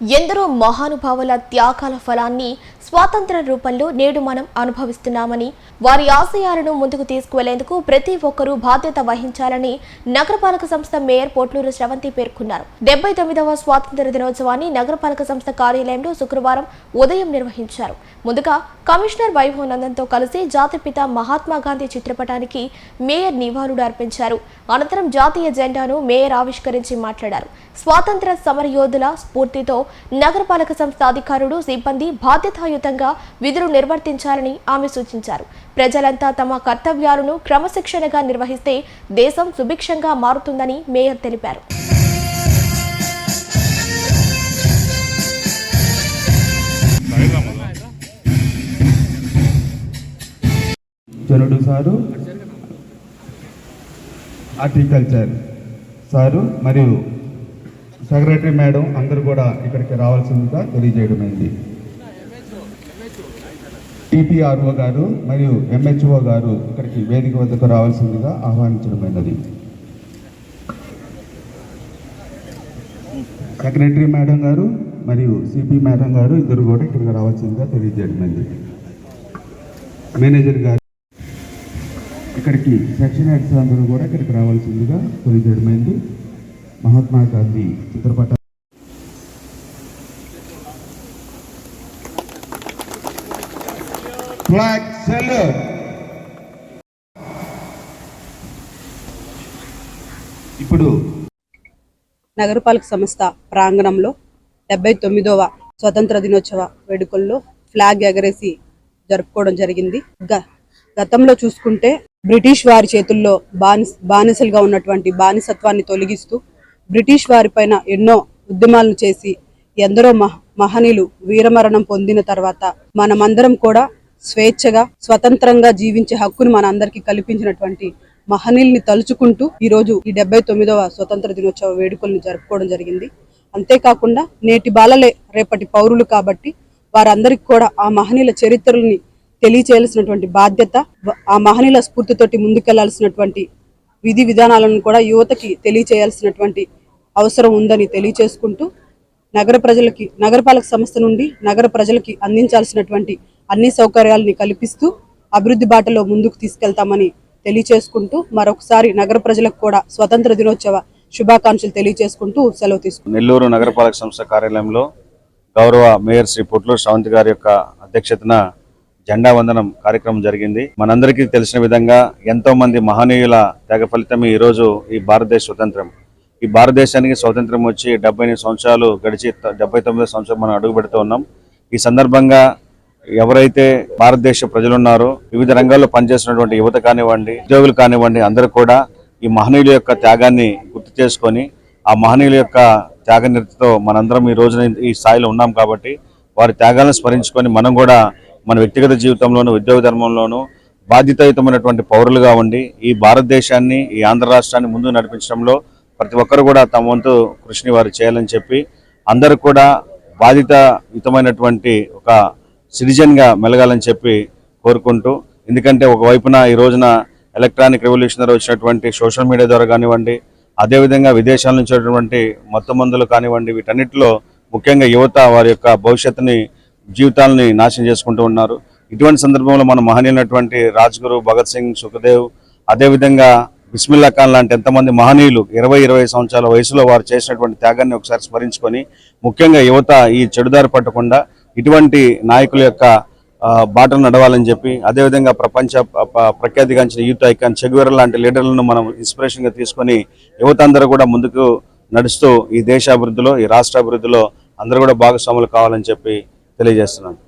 ఎందరో మహానుభావుల త్యాగాల ఫలాన్ని స్వాతంత్ర రూపంలో నేడు మనం అనుభవిస్తున్నామని వారి ఆశయాలను ముందుకు తీసుకువెళ్ళేందుకు ప్రతి ఒక్కరూ బాధ్యత వహించాలని నగరపాలక సంస్థ మేయర్ పోట్లూరు శ్రవంతి పేర్కొన్నారు. డెబ్బై తొమ్మిదవ స్వాతంత్ర దినోత్సవాన్ని నగరపాలక సంస్థ కార్యాలయంలో శుక్రవారం ఉదయం నిర్వహించారు. ముందుగా కమిషనర్ వైభవ్ కలిసి జాతిపిత మహాత్మా గాంధీ చిత్రపటానికి మేయర్ నివాళులు అర్పించారు. అనంతరం జాతీయ జెండాను మేయర్ ఆవిష్కరించి మాట్లాడారు. స్వాతంత్ర సమరయోధుల స్ఫూర్తితో నగరపాలక సంస్థ అధికారులు సిబ్బంది బాధ్యతాయుతంగా విధులు నిర్వర్తించాలని ఆమె సూచించారు. ప్రజలంతా తమ కర్తవ్యాలను క్రమశిక్షణగా నిర్వహిస్తే దేశం సుభిక్షంగా మారుతుందని మేయర్ తెలిపారు. జనుడు సారు హార్టికల్చర్ సారు మరియు సెక్రటరీ మేడం అందరూ కూడా ఇక్కడికి రావాల్సిందిగా తెలియజేయడమైంది సిపిఆర్ఓ గారు మరియు ఎంహెచ్ఓ గారు ఇక్కడికి వేదిక వద్దకు రావాల్సిందిగా ఆహ్వానించడమైనది సెక్రటరీ మేడం గారు మరియు సిపి మేడం గారు ఇద్దరు కూడా ఇక్కడికి రావాల్సిందిగా తెలియజేయడమైంది మేనేజర్ గారు ఇక్కడికి సెక్షన్ హెడ్స్ అందరూ కూడా ఇక్కడికి రావాల్సిందిగా తెలియజేయడమైంది మహాత్మా గాంధీ చిత్రపట ఫ్లాగ్ సెల్లర్ ఇప్పుడు నగరపాలక సంస్థ ప్రాంగణంలో డెబ్బై తొమ్మిదవ స్వతంత్ర దినోత్సవ వేడుకల్లో ఫ్లాగ్ ఎగరేసి జరుపుకోవడం జరిగింది. గతంలో చూసుకుంటే బ్రిటిష్ వారి చేతుల్లో బానిస బానిసలుగా ఉన్నటువంటి బానిసత్వాన్ని తొలగిస్తూ బ్రిటిష్ వారి పైన ఎన్నో ఉద్యమాలను చేసి ఎందరో మహ మహనీయులు వీరమరణం పొందిన తర్వాత మనమందరం కూడా స్వేచ్ఛగా స్వతంత్రంగా జీవించే హక్కును మన అందరికీ కల్పించినటువంటి మహనీయుల్ని తలుచుకుంటూ ఈ రోజు ఈ డెబ్బై తొమ్మిదవ స్వతంత్ర దినోత్సవ వేడుకలను జరుపుకోవడం జరిగింది. అంతేకాకుండా నేటి బాలలే రేపటి పౌరులు కాబట్టి వారందరికీ కూడా ఆ మహనీయుల చరిత్రల్ని తెలియచేయాల్సినటువంటి బాధ్యత ఆ మహనీయుల స్ఫూర్తితోటి ముందుకెళ్ళాల్సినటువంటి విధి విధానాలను కూడా యువతకి తెలియచేయాల్సినటువంటి అవసరం ఉందని తెలియచేసుకుంటూ నగర ప్రజలకి నగరపాలక సంస్థ నుండి నగర ప్రజలకి అందించాల్సినటువంటి అన్ని సౌకర్యాలని కల్పిస్తూ అభివృద్ధి బాటలో ముందుకు తీసుకెళ్తామని తెలియచేసుకుంటూ మరొకసారి నగర ప్రజలకు కూడా స్వతంత్ర దినోత్సవ శుభాకాంక్షలు తెలియచేసుకుంటూ సెలవు తీసుకుంటాం నెల్లూరు నగరపాలక సంస్థ కార్యాలయంలో గౌరవ మేయర్ శ్రీ పొట్లూరు శ్రవంతి గారి యొక్క అధ్యక్షతన జెండా వందనం కార్యక్రమం జరిగింది. మనందరికీ తెలిసిన విధంగా ఎంతో మంది మహనీయుల త్యాగ ఫలితమే ఈరోజు ఈ భారతదేశ స్వతంత్రం. ఈ భారతదేశానికి స్వతంత్రం వచ్చి డెబ్బై సంవత్సరాలు గడిచి డెబ్బై తొమ్మిది సంవత్సరాలు మనం అడుగు పెడుతూ ఉన్నాం. ఈ సందర్భంగా ఎవరైతే భారతదేశ ప్రజలున్నారో వివిధ రంగాల్లో పనిచేస్తున్నటువంటి యువత కానివ్వండి ఉద్యోగులు కానివ్వండి అందరూ కూడా ఈ మహనీయుల యొక్క త్యాగాన్ని గుర్తు చేసుకొని ఆ మహనీయుల యొక్క త్యాగ నిరతితో మనందరం ఈ రోజున ఈ స్థాయిలో ఉన్నాం కాబట్టి వారి త్యాగాలను స్మరించుకొని మనం కూడా మన వ్యక్తిగత జీవితంలోనూ ఉద్యోగ ధర్మంలోనూ బాధ్యతాయుతమైనటువంటి పౌరులుగా ఉండి ఈ భారతదేశాన్ని ఈ ఆంధ్ర రాష్ట్రాన్ని ముందుకు నడిపించడంలో ప్రతి ఒక్కరు కూడా తమ వంతు కృషిని వారు చేయాలని చెప్పి అందరూ కూడా బాధితయుతమైనటువంటి ఒక సిటిజన్గా మెలగాలని చెప్పి కోరుకుంటూ ఎందుకంటే ఒకవైపున ఈ రోజున ఎలక్ట్రానిక్ రెవల్యూషన్ ద్వారా వచ్చినటువంటి సోషల్ మీడియా ద్వారా కానివ్వండి అదేవిధంగా విదేశాల నుంచి వచ్చినటువంటి మత్తు మందులు కానివ్వండి వీటన్నిటిలో ముఖ్యంగా యువత వారి యొక్క భవిష్యత్తుని జీవితాలని నాశనం చేసుకుంటూ ఉన్నారు. ఇటువంటి సందర్భంలో మన మహనీయులైనటువంటి రాజ్గురు భగత్ సింగ్ సుఖదేవ్ అదేవిధంగా బిస్మిల్లా ఖాన్ లాంటి ఎంతమంది మహనీయులు ఇరవై ఇరవై సంవత్సరాల వయసులో వారు చేసినటువంటి త్యాగాన్ని ఒకసారి స్మరించుకొని ముఖ్యంగా యువత ఈ చెడుదారి పట్టకుండా ఇటువంటి నాయకుల యొక్క బాటలు నడవాలని చెప్పి అదేవిధంగా ప్రపంచ ప్రఖ్యాతిగాంచిన యూత్ ఐకాన్ చెగువెర లాంటి లీడర్లను మనం ఇన్స్పిరేషన్గా తీసుకొని యువత అందరూ కూడా ముందుకు నడుస్తూ ఈ దేశ అభివృద్ధిలో ఈ రాష్ట్ర అభివృద్ధిలో అందరూ కూడా భాగస్వాములు కావాలని చెప్పి తెలియజేస్తున్నాను.